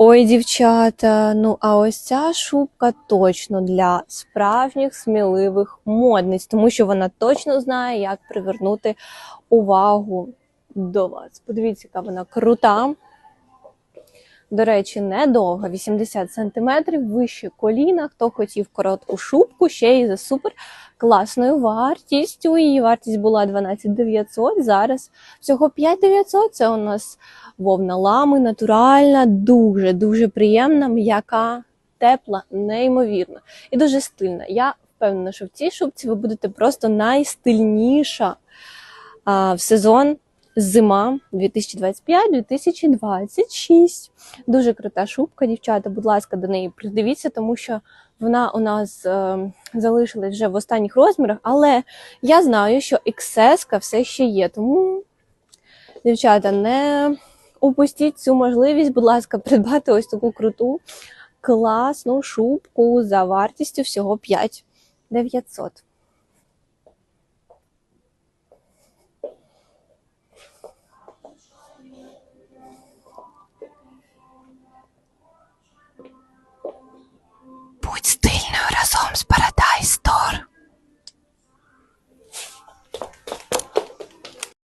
Ой, дівчата, ну а ось ця шубка точно для справжніх сміливих модниць, тому що вона точно знає, як привернути увагу до вас. Подивіться, яка вона крута. До речі, недовга, 80 см, вище коліна. Хто хотів коротку шубку, ще й за супер класною вартістю. Її вартість була 12 900, зараз всього 5 900. Це у нас вовна лами, натуральна, дуже дуже приємна, м'яка, тепла, неймовірна і дуже стильна. Я впевнена, що в цій шубці ви будете просто найстильніша а, в сезон. Зима 2025-2026. Дуже крута шубка, дівчата. Будь ласка, до неї придивіться, тому що вона у нас е, залишилась вже в останніх розмірах, але я знаю, що XS все ще є. Тому, дівчата, не упустіть цю можливість, будь ласка, придбати ось таку круту, класну шубку за вартістю всього 5 900.